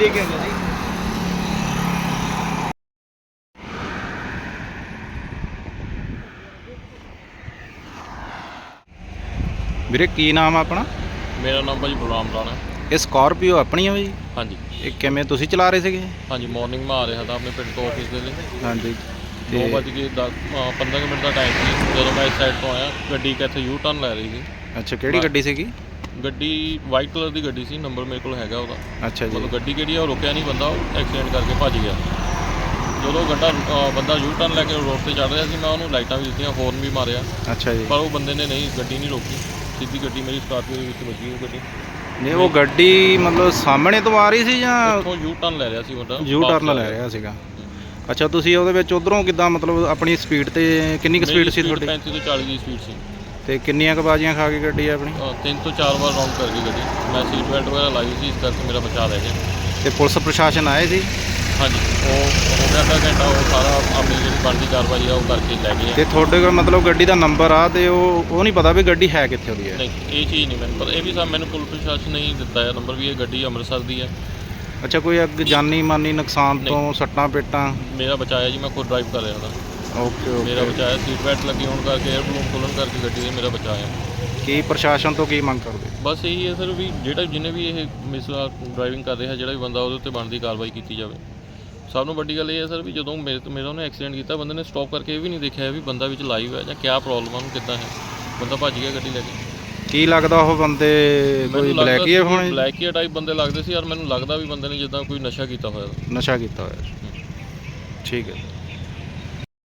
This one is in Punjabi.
ਲੈ ਕੇ ਆਉਂਦੇ ਜੀ ਵੀਰੇ ਕੀ ਨਾਮ ਆ ਆਪਣਾ? ਮੇਰਾ ਨਾਮ ਭਾਜੀ ਗੁਲਾਮ ਰਾਣਾ ਇਹ ਸਕਾਰਪੀਓ ਆਪਣੀ ਆ ਜੀ ਹਾਂਜੀ। ਇਹ ਕਿਵੇਂ ਤੁਸੀਂ ਚਲਾ ਰਹੇ ਸੀਗੇ? ਹਾਂਜੀ ਮਾਰਨਿੰਗ ਮੈਂ ਆ ਰਿਹਾ ਤਾਂ ਆਪਣੇ ਪਿੰਡ ਤੋਂ ਆਫਿਸ ਦੇ ਲਈ। ਹਾਂਜੀ ਦੋ ਤੇ ਵੱਜ ਕੇ ਦਸ ਅ, 15 ਕੁ ਮਿੰਟ ਦਾ ਟਾਈਮ ਸੀ। ਜਦੋਂ ਮੈਂ ਇਸ ਸਾਈਡ ਤੋਂ ਆਇਆ ਗੱਡੀ ਇੱਕ ਇੱਥੇ ਯੂ ਟਰਨ ਲੈ ਰਹੀ ਸੀ। ਅੱਛਾ ਕਿਹੜੀ ਗੱਡੀ ਸੀਗੀ? ਗੱਡੀ ਵਾਈਟ ਕਲਰ ਦੀ ਗੱਡੀ ਸੀ ਨੰਬਰ ਮੇਰੇ ਕੋਲ ਹੈਗਾ ਉਹਦਾ। ਅੱਛਾ ਜੀ। ਮਤਲਬ ਗੱਡੀ ਕਿਹੜੀ ਆ ਉਹ ਰੁਕਿਆ ਨਹੀਂ ਬੰਦਾ ਉਹ ਐਕਸੀਡੈਂਟ ਕਰਕੇ ਭੱਜ ਗਿਆ। ਜਦੋਂ ਗੱਡਾ ਅ, ਬੰਦਾ ਯੂ ਟਰਨ ਲੈ ਕੇ ਰੋਡ ਤੇ ਚੜ ਰਿਹਾ ਸੀ ਮੈਂ ਉਹਨੂੰ ਲਾਈਟਾਂ ਵੀ ਦਿੱਤੀਆਂ ਹੌਰਨ ਵੀ ਮਾਰਿਆ। ਅੱਛਾ ਜੀ। ਪਰ ਉਹ ਬੰਦੇ ਨੇ ਨਹੀਂ ਗੱਡੀ ਨਹੀਂ ਰੋਕੀ। ਸਿੱਧੀ ਗੱਡੀ ਮੇਰੀ ਸਕਾਰਪੀਓ ਦੇ ਵਿੱਚ ਵੱਜੀ ਉਹ ਗੱਡੀ। ਨਹੀਂ ਉਹ ਗੱਡੀ ਮਤਲਬ ਸਾਹਮਣੇ ਤੋਂ ਆ ਰਹੀ ਸੀ ਜਾਂ ਉੱਥੋਂ ਯੂ ਟਰਨ ਲੈ ਰਿਹਾ ਸੀ ਬੰਦਾ ਯੂ ਟਰਨ ਲੈ ਰਿਹਾ। ਸੀਗਾ। ਅੱਛਾ ਤੁਸੀਂ ਉਹਦੇ ਵਿੱਚ ਉਧਰੋਂ ਕਿੱਦਾਂ ਮਤਲਬ ਆਪਣੀ ਸਪੀਡ ਤੇ ਕਿੰਨੀ ਕੁ ਸਪੀਡ ਸੀ ਤੁਹਾਡੀ? 35 ਤੋਂ 40 ਦੀ ਸਪੀਡ ਸੀ। ਤੇ ਕਿੰਨੀਆਂ ਕੁ ਬਾਜ਼ੀਆਂ ਖਾ ਗਈ ਗੱਡੀ ਆਪਣੀ? ਅ, ਤਿੰਨ ਤੋਂ ਚਾਰ ਵਾਰ ਰਾਉਂਡ ਕਰ ਗਈ ਗੱਡੀ। ਮੈਂ ਸੀਟ ਬੈਲਟ ਵਗੈਰਾ ਲਾਈ ਸੀ ਇਸ ਕਰਕੇ ਮੇਰਾ ਬਚਾਅ ਰਹਿ ਗਿਆ। ਤੇ ਪੁਲਿਸ ਪ੍ਰਸ਼ਾਸਨ ਆਏ ਸੀ? ਹਾਂਜੀ। ਉਹ ਹੋ ਗਿਆ ਅੱਧਾ ਘੰਟਾ ਉਹ ਸਾਰਾ ਆਪਣੀ ਜਿਹੜੀ ਬਣਦੀ ਕਾਰਵਾਈ ਆ ਉਹ ਕਰਕੇ ਲੈ ਗਏ ਆ। ਤੇ ਤੁਹਾਡੇ ਕੋਲ ਮਤਲਬ ਗੱਡੀ ਦਾ ਨੰਬਰ ਆ ਤੇ ਉਹ ਉਹ ਨਹੀਂ ਪਤਾ ਵੀ ਗੱਡੀ ਹੈ ਕਿੱਥੇ ਦੀ ਹੈ? ਨਹੀਂ ਇਹ ਚੀਜ਼ ਨਹੀਂ ਮੈਨੂੰ ਪਤਾ। ਇਹ ਵੀ ਸਾ ਮੈਨੂੰ ਪੁਲਿਸ ਪ੍ਰਸ਼ਾਸਨ ਨੇ ਹੀ ਦਿੱਤਾ ਹੈ ਨੰਬਰ ਵੀ ਇਹ ਗੱਡੀ ਅੰਮ੍ਰਿਤਸਰ ਦੀ ਹੈ। ਅੱਛਾ ਕੋਈ ਅੱਗ ਜਾਨੀ ਮਾਨੀ ਨੁਕਸਾਨ ਤੋਂ ਸੱਟਾਂ ਪੇਟਾਂ ਮੇਰਾ ਬਚਾਇਆ ਜੀ ਮੈਂ ਖੁਦ ਡਰਾਈਵ ਕਰ ਰਿਹਾ ਹਾਂ। ਓਕੇ ਮੇਰਾ ਓਕੇ ਬਚਾਇਆ ਸੀਟ ਬੈਲਟ ਲੱਗੀ ਹੋਣ ਕਰਕੇ 에ਅਰ ਬਲੂਨ ਖੋਲਣ ਕਰਕੇ ਗੱਡੀ ਦੇ ਮੇਰਾ ਬਚਾਇਆ ਕੀ ਪ੍ਰਸ਼ਾਸਨ ਤੋਂ ਕੀ ਮੰਗ ਕਰਦੇ? ਬਸ ਇਹੀ ਹੈ ਸਰ ਵੀ ਜਿਹੜਾ ਜਿਹਨੇ ਵੀ ਇਹ ਮਿਸ ਡਰਾਈਵਿੰਗ ਕਰ ਰਿਹਾ ਜਿਹੜਾ ਵੀ ਬੰਦਾ ਉਹਦੇ ਉੱਤੇ ਬਣਦੀ ਕਾਰਵਾਈ ਕੀਤੀ ਜਾਵੇ। ਸਭ ਤੋਂ ਵੱਡੀ ਗੱਲ ਇਹ ਹੈ ਸਰ ਵੀ ਜਦੋਂ ਮੇਰੇ ਤੋਂ ਮੇਰਾ ਉਹਨੇ ਐਕਸੀਡੈਂਟ ਕੀਤਾ ਬੰਦੇ ਨੇ ਸਟਾਪ ਕਰਕੇ ਇਹ ਵੀ ਨਹੀਂ ਦੇਖਿਆ ਵੀ ਬੰਦਾ ਵਿੱਚ ਲਾਈਵ ਹੈ ਜਾਂ ਕਿਆ ਪ੍ਰੋਬਲਮ ਆ ਉਹਨੂੰ ਕਿੱਦਾਂ ਹੈ। ਬੰਦਾ ਭੱਜ ਗਿਆ ਗੱਡੀ ਲੈ ਕੇ। ਕੀ ਲੱਗਦਾ ਉਹ ਬੰਦੇ ਕੋਈ ਬਲੈਕ ਹੀ ਹੋਣੇ? ਬਲੈਕ ਹੀ ਟਾਈਪ ਬੰਦੇ ਲੱਗਦੇ ਸੀ ਯਾਰ ਮੈਨੂੰ ਲੱਗਦਾ ਵੀ ਬੰਦੇ ਨੇ ਜਿੱਦਾਂ ਕੋਈ ਨਸ਼ਾ ਕੀਤਾ ਹੋਇਆ। ਨਸ਼ਾ ਕੀਤਾ ਹੋਇਆ। ਠੀਕ ਹੈ।